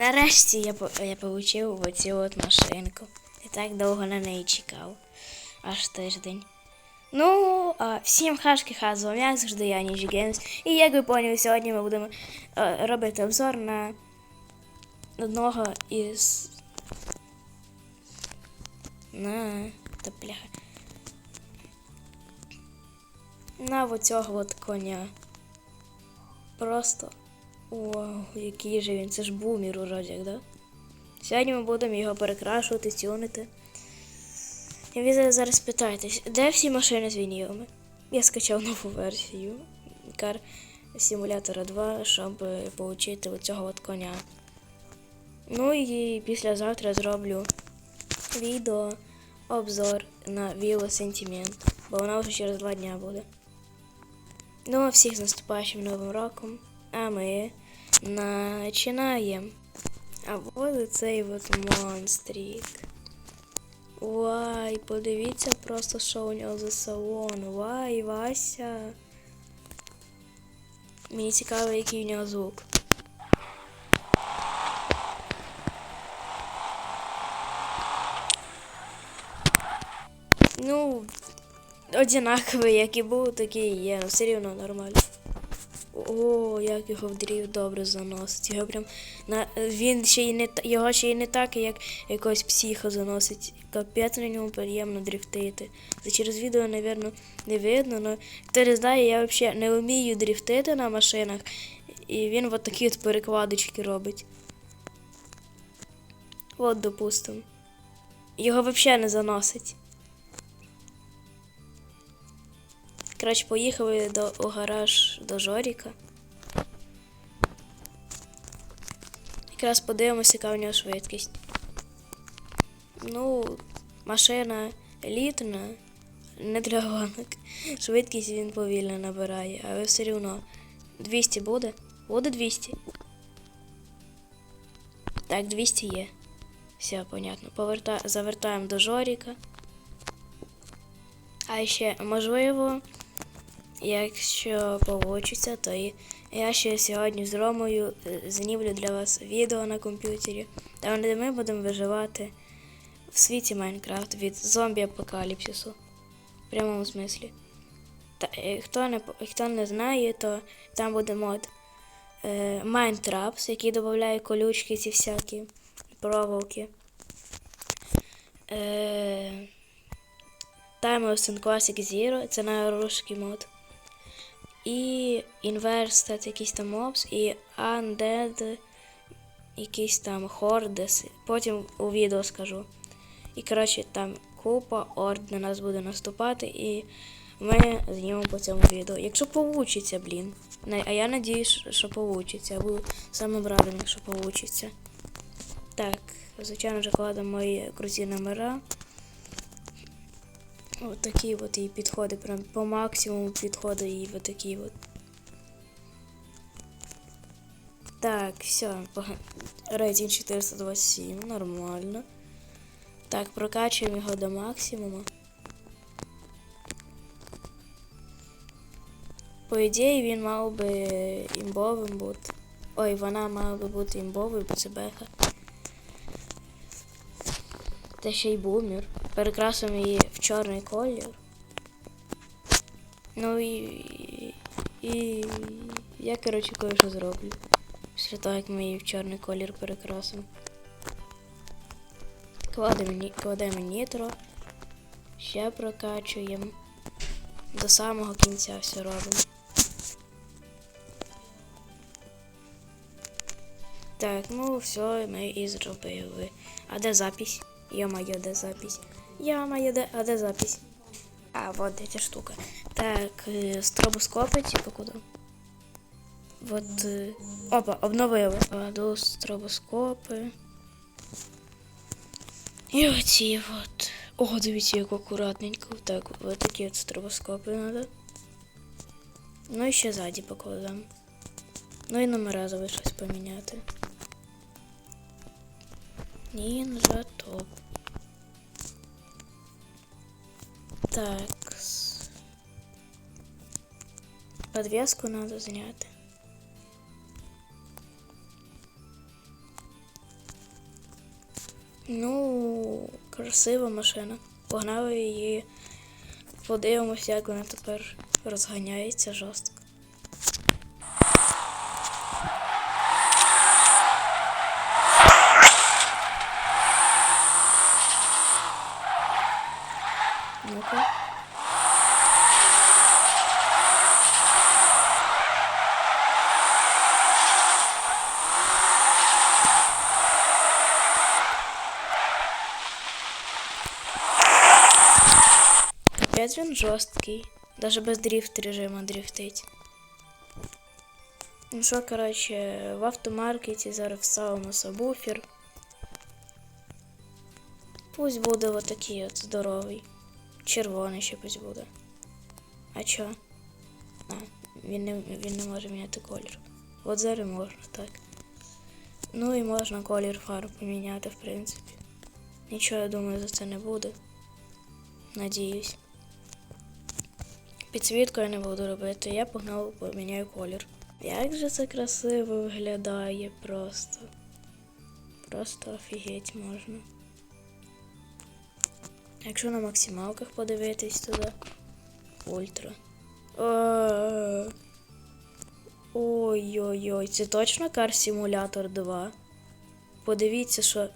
Нарешті я, я получив оцю от машинку. І так довго на неї чекав. Аж тиждень. Ну, а, всім хашки ха, з вами як завжди я Ніжі Геймс. І як ви поняли, сьогодні ми будемо е, робити обзор на одного із. На. Та бляха. На оцього от коня. Просто. Вау, який же він. Це ж бумер уродяк, да? Сьогодні ми будемо його перекрашувати, тюнити. Ви зараз- питаєтесь, де всі машини з вінілами? Я скачав нову версію кар симулятора 2, щоб отримати оцього от коня. Ну і післязавтра зроблю відео обзор на Віло Sentiment, бо вона вже через два дня буде. Ну, а всіх з наступаючим новим роком. А ми починаємо. А от цей от монстрик. Вай, подивіться просто, що у нього за салон. Вай, Вася. Мені цікаво, який у нього звук. Ну, одинаковий, як і був, такий є, все рівно нормально. О, як його в дріфт добре заносить. Його прям на він ще й не його ще й не так, як якось психо заносить. Капець на ньому приємно дрифтити. Це через відео, напевно, не видно, але хто не знає, я взагалі не вмію дрифтити на машинах. І він от такі от перекладочки робить. От, допустимо. Його взагалі не заносить. Коротше, поїхали до, у гараж до Жоріка. Якраз подивимося, яка у нього швидкість. Ну, машина елітна, не для гонок. Швидкість він повільно набирає, але все рівно. 200 буде? Буде 200. Так, 200 є. Все, понятно. Поверта... Завертаємо до Жоріка. А ще, можливо, якщо получиться, то я ще сьогодні з Ромою е, знімлю для вас відео на комп'ютері, там де ми будемо виживати в світі Майнкрафт від зомбі-апокаліпсису. В прямому смислі. Та, е, хто, не, хто не знає, то там буде мод е, Mindtraps, який додає колючки ці всякі проволоки. Е, Time of Classic Zero, це найрусський мод. І Inversed якийсь там mobs, і Undead якийсь там Hordes. Потім у відео скажу. І коротше там купа орд на нас буде наступати, і ми знімемо по цьому відео. Якщо получиться, блін. А я надіюсь, що получиться. Я буду самим радим, якщо получиться. Так, звичайно, вже кладемо мої круті номера. От такі от і підходи, прям по максимуму підходи і от такі от. Так, все, рейтинг 427, нормально. Так, прокачуємо його до максимуму. По ідеї він мав би імбовим бути. Ой, вона мала би бути імбовою, бо це беха. Та ще й бумер. Перекрасимо її в чорний колір. Ну і. І. Я, коротше, кое-що зроблю. Після того, як ми її в чорний колір перекрасимо. Кладемо, кладемо нітро. Ще прокачуємо. До самого кінця все робимо. Так, ну все, ми і зробили. А де запись? Ё-моё, де запись? Ё-моё, де... а де запись? А, вот эта штука. Так, э, стробоскопы, типа куда? Вот, э, опа, обновили. Кладу стробоскопи. І оці от. О, дивіться, як акуратненько. Так, от такі от стробоскопи надо. Ну і ще ззаді покладемо. Ну і номера залишилось поміняти. Нінджа топ. Так. Подвязку надо зняти. Ну, красива машина. Погнали її. Подивимось, як вона тепер розганяється жорстко. Опять він жорсткий. Даже без дрифт режима дрифтить. Ну що, коротше, в автомаркеті зараз вставимо сабвуфер. Пусть буде отакий от здоровий. Червоний ще пусть буде. А чо? А, він не, він не може міняти колір. От зараз можна, так. Ну і можна колір фарб поміняти, в принципі. Нічого, я думаю, за це не буде. Надіюсь. Підсвітку я не буду робити, я погнав, поміняю колір. Як же це красиво виглядає просто. Просто офігеть можна. Якщо на максималках подивитись туди. Ультра. Ой-ой-ой, це точно Car Simulator 2. Подивіться, що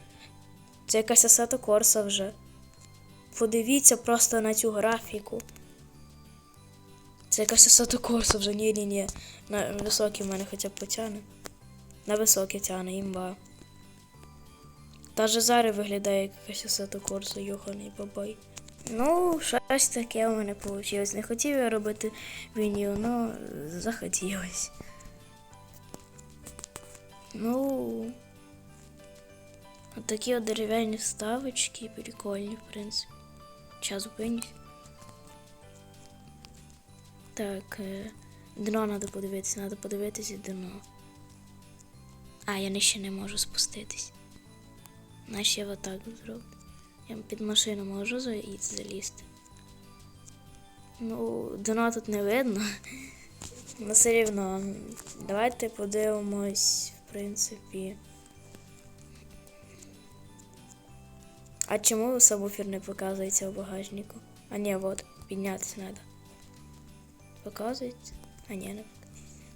це якась Assetto Corsa вже. Подивіться просто на цю графіку. Це якась Corsa вже. Ні-ні-ні. На високий в мене хоча б потягне. На високий тягне, імба. Та же зараз виглядає як якась Corsa, йоханий бабай. Ну, щось таке у мене вийшло. Не хотів я робити відео, але захотілось. Ну. От такі от дерев'яні вставочки, прикольні, в принципі. Час зупинюсь. Так, е, дно треба подивитися, треба подивитися дно. А, я нижче не можу спуститись. Наче я отак зроблю. Я під машину можу залізти. Ну, дна тут не видно. Ну, все рівно. Давайте подивимось, в принципі. А чому сабвуфер не показується у багажнику? А ні, от, піднятися треба. Показується? А ні, не показується.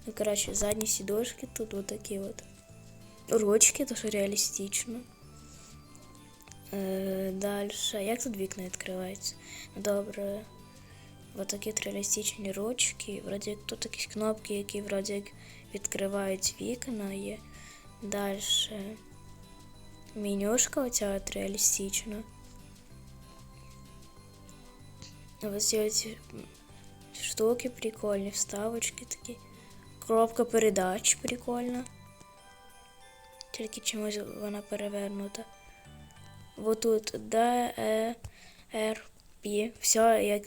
Ну, коротше, задні сідушки тут вот такі от. Ручки, то що реалістично. Е, далі. Як тут вікна відкриваються? Добре. Вот такі от реалістичні ручки. Вроді як тут якісь кнопки, які вроді як відкривають вікна є. Далі. Менюшка оця от реалістична. Ось ці оці штуки прикольні, вставочки такі. Коробка передач прикольна. Тільки чомусь вона перевернута. Вот тут Д, Е, Р, П. Все як,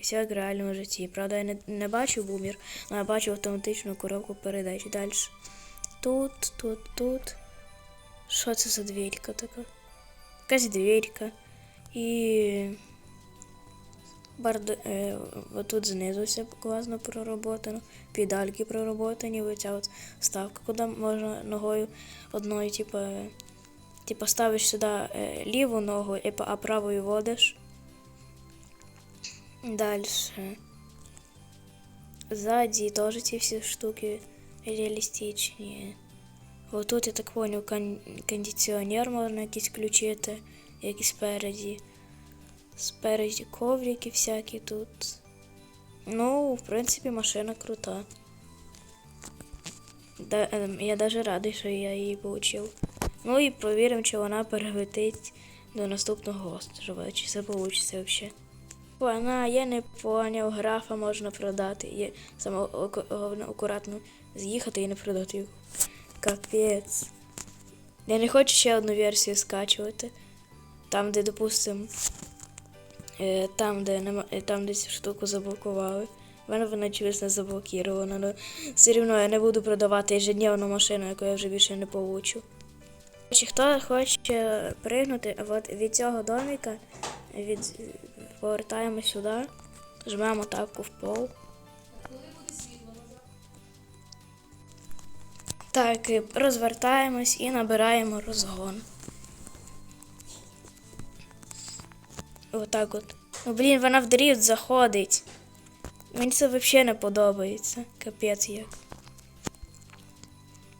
все як в реальному житті. Правда, я не, не бачу бумір, але я бачу автоматичну коробку передач. Далі. Тут, тут, тут. Що це за дверька така? Якась дверька. І. Бард... Е, отут знизу все класно проработано. Педальки проработані. Оця от вставка, куди можна ногою одною, типу, типу ставиш сюди е, ліву ногу, а правою водиш. Далі. Ззаді теж ці всі штуки реалістичні. Вот тут, я так понял, кон- кондиціонер можна якийсь включити, як і спереді. Спереді коврики всякі тут. Ну, в принципі, машина крута. Да, ем, я даже радий, що я її получив. Ну і провіримо, чи вона перелетить до наступного острова, чи це вийде взагалі. Вона, я не поняв, графа можна продати. Є саме акуратно з'їхати і не продати його. Капець. Я не хочу ще одну версію скачувати. Там, де, допустим, е, там, де нема, е, там, де цю штуку заблокували. В мене вона не заблокірована, але все рівно я не буду продавати ежедневну машину, яку я вже більше не получу. Чи хто хоче пригнути от від цього домика, від, повертаємо сюди, жмемо тапку в пол. Так, розвертаємось і набираємо розгон. Отак от. Ну, блін, вона в дріфт заходить. Мені це взагалі не подобається. Капець як.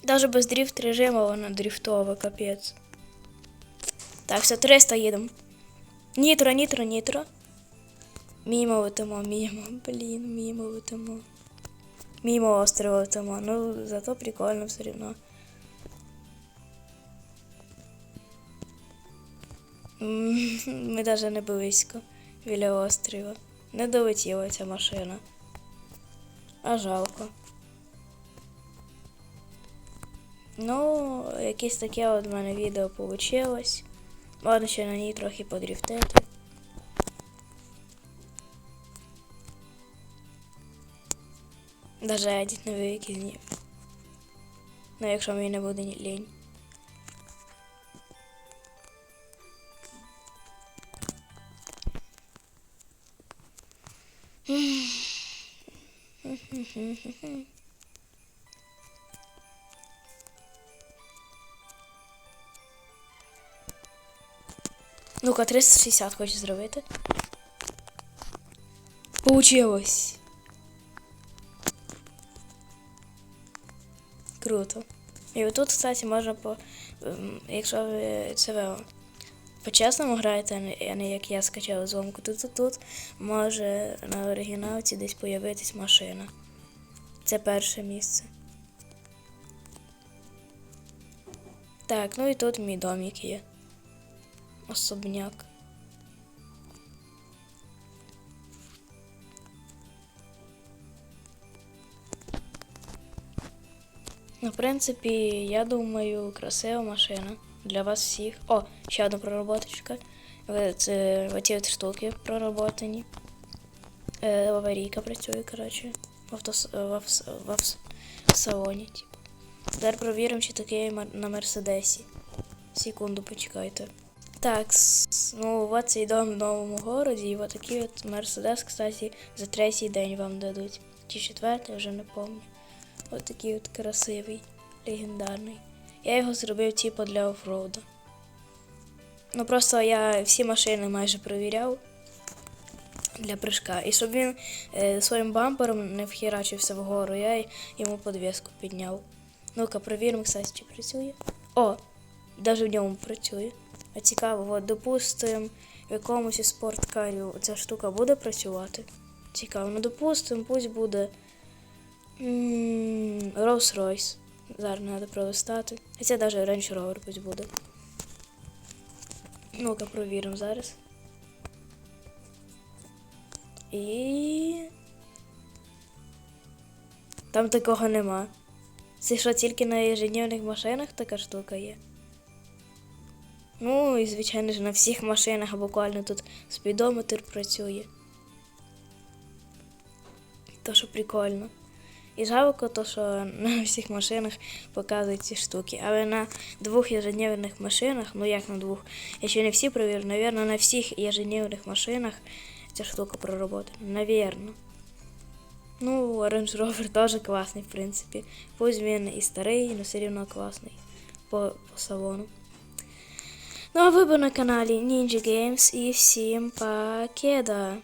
Даже без дріфт режиму вона дріфтова, капець. Так, все, 300 їдемо. Нітро, нітро, нітро. Мімо летимо, мімо. Блін, мімо летимо. Мімо острова летимо. Ну, зато прикольно все рівно. Ми навіть не близько біля острова. Не долетіла ця машина. А жалко. Ну, якесь таке от в мене відео вийшло. Ладно, ще на ній трохи подріфтити. Даже едіт не викинів. Ну, якщо мені не буде лінь. Ну-ка, 360 хочу зробити. Получилось. Круто. І отут, кстати, можна по. ем, Якщо ви це по-чесному граєте, а не- як я скачав зломку, то тут, тут може на оригіналці десь появитись машина. Це перше місце. Так, ну і тут мій домик є. Особняк. Ну, в принципі, я думаю, красива машина для вас всіх. О, ще одна проработочка. Це оці штуки проработані. Е, аварійка працює, коротше, в, автос... салоні. Типу. Тепер провіримо, чи таке на Мерседесі. Секунду, почекайте. Так, ну от цей дом в новому городі, і отакий от Мерседес, кстати, за третій день вам дадуть. Чи четвертий, вже не пам'ятаю. Ось такий от красивий, легендарний. Я його зробив типу для офроуду. Ну просто я всі машини майже перевіряв для прыжка. І щоб він е, своїм бампером не вхерачився вгору, я йому подвіску підняв. Ну-ка, перевіримо, кстати, чи працює. О, навіть в ньому працює. А цікаво, от, допустимо, в якомусь із спорткарів ця штука буде працювати. Цікаво, ну допустимо, пусть буде Rolls-Royce. Зараз треба пролистати. А це навіть Range Rover пусть буде. Ну-ка, провіримо зараз. І. Там такого нема. Це що тільки на ежедневних машинах така штука є. Ну і звичайно ж на всіх машинах буквально тут спідометр працює. То що прикольно. І жалко, то, що на всіх машинах показують ці штуки. Але на двох ежедневних машинах, ну як на двох, я ще не всі провірю, навірно, на всіх ежедневних машинах ця штука проработана. Навірно. Ну, Range Rover теж класний, в принципі. Пусть він і старий, але все рівно класний по, по салону. Ну а ви були на каналі Ninja Games і всім покеда!